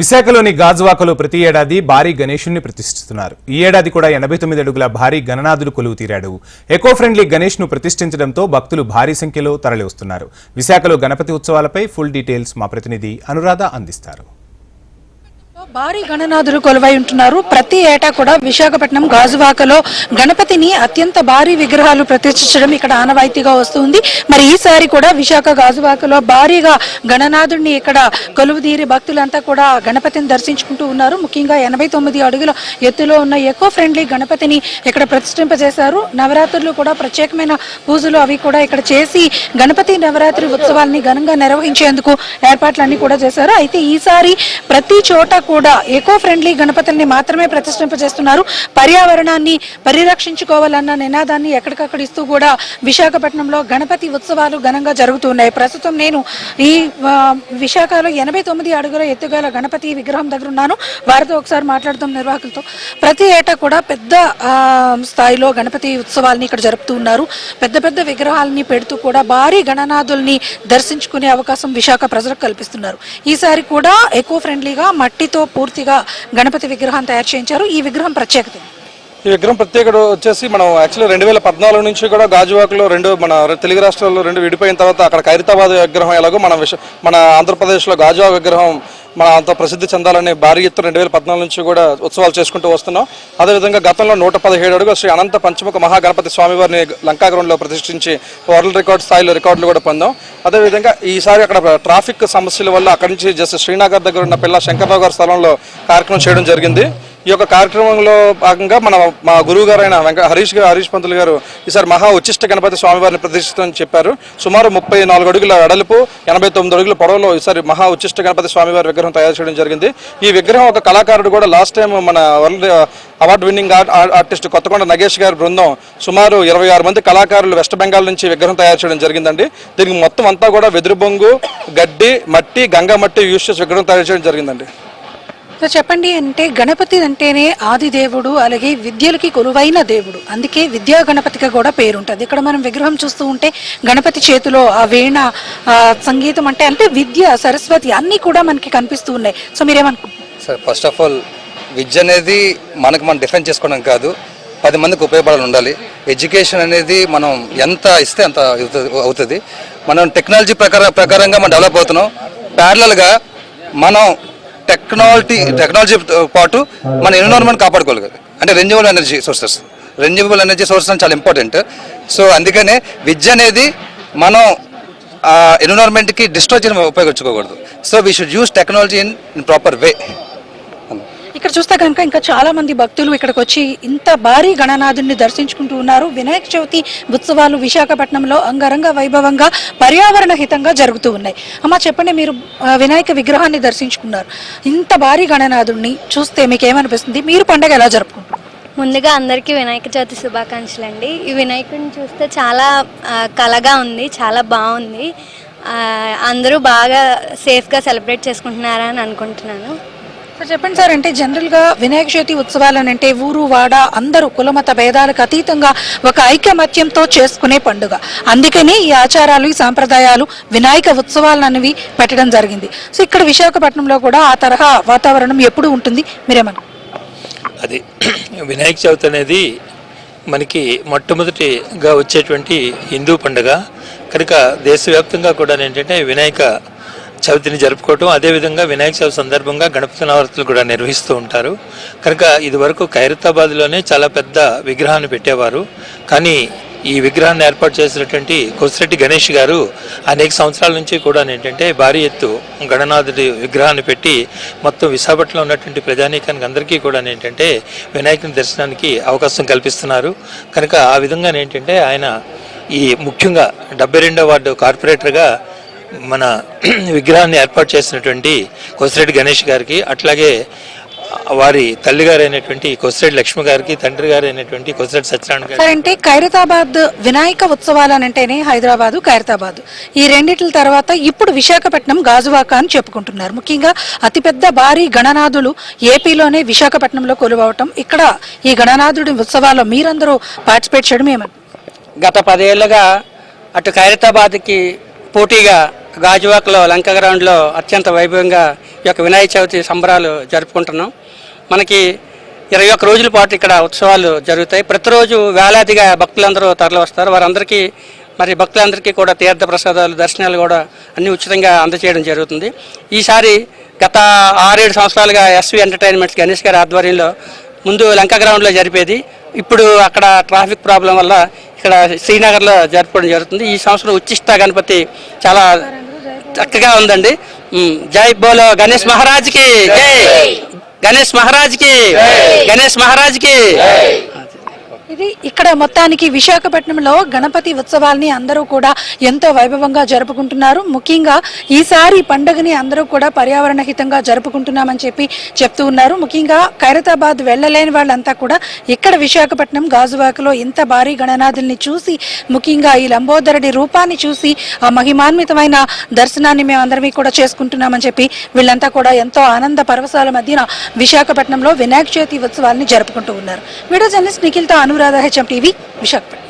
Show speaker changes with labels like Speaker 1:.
Speaker 1: విశాఖలోని గాజువాకలో ప్రతి ఏడాది భారీ గణేషుణ్ణి ప్రతిష్ఠిస్తున్నారు. ఈ ఏడాది కూడా ఎనభై తొమ్మిది అడుగుల భారీ గణనాథులు కొలువు తీరాడు. ఎకో ఫ్రెండ్లీ గణేష్ను ప్రతిష్ఠించడంతో భక్తులు భారీ సంఖ్యలో తరలివస్తున్నారు. విశాఖలో గణపతి ఉత్సవాలపై ఫుల్ డీటెయిల్స్ మా ప్రతినిధి అనురాధ అందిస్తారు.
Speaker 2: భారీ గణనాథులు కొలువై ఉంటున్నారు. ప్రతి ఏటా కూడా విశాఖపట్నం గాజువాకలో గణపతిని అత్యంత భారీ విగ్రహాలు ప్రతిష్ఠించడం ఇక్కడ ఆనవాయితీగా వస్తుంది. మరి ఈసారి కూడా విశాఖ గాజువాకలో భారీగా గణనాథుడిని ఇక్కడ కొలువుదీరి భక్తులంతా కూడా గణపతిని దర్శించుకుంటూ ఉన్నారు. ముఖ్యంగా ఎనభై తొమ్మిది అడుగుల ఎత్తులో ఉన్న ఎకో ఫ్రెండ్లీ గణపతిని ఇక్కడ ప్రతిష్ఠింపజేశారు. నవరాత్రులు కూడా ప్రత్యేకమైన పూజలు అవి కూడా ఇక్కడ చేసి గణపతి నవరాత్రి ఉత్సవాల్ని ఘనంగా నిర్వహించేందుకు ఏర్పాట్లన్నీ కూడా చేశారు. అయితే ఈసారి ప్రతి చోట కూడా కూడా ఎకో ఫ్రెండ్లీ గణపతుల్ని మాత్రమే ప్రతిష్ఠింపజేస్తున్నారు. పర్యావరణాన్ని పరిరక్షించుకోవాలన్న నినాదాన్ని ఎక్కడికక్కడ ఇస్తూ కూడా విశాఖపట్నంలో గణపతి ఉత్సవాలు ఘనంగా జరుగుతున్నాయి. ప్రస్తుతం నేను ఈ విశాఖలో ఎనభై తొమ్మిది అడుగుల ఎత్తుగల గణపతి విగ్రహం దగ్గర ఉన్నాను వారితో ఒకసారి మాట్లాడుతాం నిర్వాహకులతో. ప్రతి ఏటా కూడా పెద్ద స్థాయిలో గణపతి ఉత్సవాల్ని ఇక్కడ జరుపుతూ ఉన్నారు. పెద్ద పెద్ద విగ్రహాలని పెడుతూ కూడా భారీ గణనాథుల్ని దర్శించుకునే అవకాశం విశాఖ ప్రజలకు కల్పిస్తున్నారు. ఈసారి కూడా ఎకో ఫ్రెండ్లీగా మట్టితో పూర్తిగా గణపతి విగ్రహం తయారు చేయించారు. ఈ విగ్రహం ప్రత్యేకత
Speaker 3: ఈ విగ్రహం ప్రత్యేకత వచ్చేసి మనం యాక్చువల్లీ రెండు వేల పద్నాలుగు నుంచి కూడా గాజువాకలో రెండు మన తెలుగు రాష్ట్రాల్లో రెండు విడిపోయిన తర్వాత అక్కడ ఖైరతాబాద్ విగ్రహం ఎలాగో మన విష మన ఆంధ్రప్రదేశ్లో గాజువాక విగ్రహం మన అంత ప్రసిద్ధి చెందాలని భారీ ఎత్తున రెండు వేల పద్నాలుగు నుంచి కూడా ఉత్సవాలు చేసుకుంటూ వస్తున్నాం. అదేవిధంగా గతంలో నూట పదిహేడు అడుగు శ్రీ అనంత పంచముఖ మహాగణపతి స్వామివారిని లంకాగ్రౌండ్లో ప్రతిష్ఠించి వరల్డ్ రికార్డ్ స్థాయిలో రికార్డులు కూడా పొందాం. అదేవిధంగా ఈసారి అక్కడ ట్రాఫిక్ సమస్యల వల్ల అక్కడి నుంచి జస్ట్ శ్రీనగర్ దగ్గర ఉన్న పిల్ల శంకర్రావు గారి స్థలంలో కార్యక్రమం చేయడం జరిగింది. ఈ యొక్క కార్యక్రమంలో భాగంగా మన మా గురువు గారైన వెంక హరీష్ గారు హరీష్ పంతులు గారు ఈసారి మహా ఉచ్చిష్ట గణపతి స్వామివారిని ప్రతిష్ఠితని చెప్పారు. సుమారు ముప్పై నాలుగు అడుగుల వెడల్పు ఎనభై తొమ్మిది అడుగుల పొడవులో ఈసారి మహా ఉచ్చిష్ట గణపతి స్వామివారి విగ్రహం తయారు చేయడం జరిగింది. ఈ విగ్రహం ఒక కళాకారుడు కూడా లాస్ట్ టైం మన world award winning artist Kothakonda Nagesh గారి బృందం సుమారు ఇరవై ఆరు మంది కళాకారులు వెస్ట్ బెంగాల్ నుంచి విగ్రహం తయారు చేయడం జరిగిందండి. దీనికి మొత్తం అంతా కూడా వెదురు బొంగు గడ్డి మట్టి గంగా మట్టి యూస్ చేసి విగ్రహం తయారు చేయడం జరిగిందండి.
Speaker 2: సో చెప్పండి అంటే గణపతి అంటేనే ఆది దేవుడు అలాగే విద్యలకి కొలువైన దేవుడు. అందుకే విద్యా గణపతిగా కూడా పేరుంటుంది ఇక్కడ మనం విగ్రహం చూస్తూ ఉంటే గణపతి చేతిలో ఆ వీణ సంగీతం అంటే అంటే విద్య సరస్వతి అన్నీ కూడా మనకి కనిపిస్తూ ఉన్నాయి. సో మీరేమనుకుంటున్నారు?
Speaker 4: సార్ ఫస్ట్ ఆఫ్ ఆల్ విద్య అనేది మనకు మనం డిఫెండ్ చేసుకోవడం కాదు. పది మందికి ఉపయోగపడాలి ఉండాలి. ఎడ్యుకేషన్ అనేది మనం ఎంత ఇస్తే అంత అవుతుంది- అవుతుంది. మనం టెక్నాలజీ ప్రకార ప్రకారంగా మనం డెవలప్ అవుతున్నాం. ప్యారలల్గా మనం టెక్నాలజీ టెక్నాలజీ పాటు మన ఎన్విరాన్మెంట్ కాపాడుకోగలగాలి అంటే renewal energy sources renewal energy sources అని చాలా ఇంపార్టెంట్ సో అందుకనే విద్య అనేది మనం ఎన్విరాన్మెంట్కి డిస్ట్రాయ్ చేయడం ఉపయోగించుకోకూడదు. So we should use technology in in proper way
Speaker 2: ఇక్కడ చూస్తే కనుక ఇంకా చాలా మంది భక్తులు ఇక్కడికి వచ్చి ఇంత భారీ గణనాథుడిని దర్శించుకుంటూ ఉన్నారు. వినాయక చవితి ఉత్సవాలు విశాఖపట్నంలో అంగరంగ వైభవంగా పర్యావరణ హితంగా జరుగుతూ ఉన్నాయి. అమ్మ చెప్పండి మీరు వినాయక విగ్రహాన్ని దర్శించుకున్నారు. ఇంత భారీ గణనాథుడిని చూస్తే మీకు ఏమనిపిస్తుంది మీరు పండగ ఎలా జరుపుకుంటారు
Speaker 5: ముందుగా అందరికీ వినాయక చవితి శుభాకాంక్షలు అండి ఈ వినాయకుడిని చూస్తే చాలా కలగా ఉంది చాలా బాగుంది. అందరూ బాగా సేఫ్గా సెలబ్రేట్ చేసుకుంటున్నారని అనుకుంటున్నాను.
Speaker 2: చెప్పండి సార్ అంటే జనరల్గా వినాయక చవితి ఉత్సవాలు అంటే ఊరు వాడ అందరూ కులమత భేదాలకు అతీతంగా ఒక ఐకమత్యంతో చేసుకునే పండుగ. అందుకని ఈ ఆచారాలు ఈ సాంప్రదాయాలు వినాయక ఉత్సవాలు అనేవి పెట్టడం జరిగింది. సో ఇక్కడ విశాఖపట్నంలో కూడా ఆ తరహా వాతావరణం ఎప్పుడు ఉంటుంది మీరేమన్నా
Speaker 6: అది వినాయక చవితి అనేది మనకి మొట్టమొదటిగా వచ్చేటువంటి హిందూ పండుగ. కనుక దేశవ్యాప్తంగా కూడా ఏంటంటే వినాయక చవితిని జరుపుకోవటం అదేవిధంగా వినాయక చవితి సందర్భంగా గణపతి నవరాత్రులు కూడా నిర్వహిస్తూ ఉంటారు. కనుక ఇదివరకు ఖైరతాబాద్లోనే చాలా పెద్ద విగ్రహాన్ని పెట్టేవారు. కానీ ఈ విగ్రహాన్ని ఏర్పాటు చేసినటువంటి కొసిరెడ్డి గణేష్ గారు అనేక సంవత్సరాల నుంచి కూడా ఏంటంటే భారీ ఎత్తు గణనాథుడి విగ్రహాన్ని పెట్టి మొత్తం విశాఖపట్నంలో ఉన్నటువంటి ప్రజానీకానికి అందరికీ కూడా ఏంటంటే వినాయకుని దర్శనానికి అవకాశం కల్పిస్తున్నారు. కనుక ఆ విధంగా ఏంటంటే ఆయన ఈ ముఖ్యంగా డెబ్బై రెండో వార్డు కార్పొరేటర్గా మన విగ్రహాన్ని ఏర్పాటు చేసినటువంటి కొసిరెడ్డి గణేష్ గారికి అట్లాగే వారి తల్లిగారు అయినటువంటి కొసిరెడ్డి లక్ష్మి గారికి తండ్రి గారు అయినటువంటి కొసిరెడ్డి సత్యనారాయణ
Speaker 2: సార్ అంటే ఖైరతాబాద్ వినాయక ఉత్సవాలు అని అంటేనే హైదరాబాదు ఖైరతాబాద్. ఈ రెండిట్ల తర్వాత ఇప్పుడు విశాఖపట్నం గాజువాక అని చెప్పుకుంటున్నారు. ముఖ్యంగా అతిపెద్ద భారీ గణనాథులు ఏపీలోనే విశాఖపట్నంలో కొలువవటం. ఇక్కడ ఈ గణనాథుడి ఉత్సవాల్లో మీరందరూ పార్టిసిపేట్ చేయడం ఏమని
Speaker 7: గత పదేళ్ళుగా అటు ఖైరతాబాద్కి పోటీగా గాజువాకలో లంక గ్రౌండ్లో అత్యంత వైభవంగా ఈ యొక్క వినాయక చవితి సంబరాలు జరుపుకుంటున్నాం. మనకి ఇరవై ఒక్క రోజుల పాటు ఇక్కడ ఉత్సవాలు జరుగుతాయి. ప్రతిరోజు వేలాదిగా భక్తులందరూ తరలి వస్తారు. వారందరికీ మరి భక్తులందరికీ కూడా తీర్థ ప్రసాదాలు దర్శనాలు కూడా అన్ని ఉచితంగా అందచేయడం జరుగుతుంది. ఈసారి గత ఆరేడు సంవత్సరాలుగా ఎస్వి ఎంటర్టైన్మెంట్స్ గణేష్ గారి ఆధ్వర్యంలో ముందు లంక గ్రౌండ్లో జరిపేది. ఇప్పుడు అక్కడ ట్రాఫిక్ ప్రాబ్లం వల్ల ఇక్కడ శ్రీనగర్లో జరుపుకోవడం జరుగుతుంది. ఈ సంవత్సరం ఉచ్చిష్ట గణపతి చాలా చక్కగా ఉందండి. జై బోలో గణేష్ మహారాజ్కి. జై. గణేష్ మహారాజ్కి. గణేష్ మహారాజ్కి.
Speaker 2: ఇది ఇక్కడ మొత్తానికి విశాఖపట్నంలో గణపతి ఉత్సవాల్ని అందరూ కూడా ఎంతో వైభవంగా జరుపుకుంటున్నారు. ముఖ్యంగా ఈసారి పండుగని అందరూ కూడా పర్యావరణ హితంగా జరుపుకుంటున్నామని చెప్పి చెప్తూ ఉన్నారు. ముఖ్యంగా ఖైరతాబాద్ వెళ్ళలేని వాళ్ళంతా కూడా ఇక్కడ విశాఖపట్నం గాజువాకలో ఇంత భారీ గణనాథుల్ని చూసి ముఖ్యంగా ఈ లంబోదరుడి రూపాన్ని చూసి ఆ మహిమాన్వితమైన దర్శనాన్ని మేమందరం కూడా చేసుకుంటున్నామని చెప్పి వీళ్ళంతా కూడా ఎంతో ఆనంద పరవశాల మధ్యన విశాఖపట్నంలో వినాయక చవితి ఉత్సవాల్ని జరుపుకుంటూ ఉన్నారు. వీడియో జర్నలిస్ట్ నిఖిల్తో అనురాధ హెచ్ఎం టీవీ విశాఖపట్నం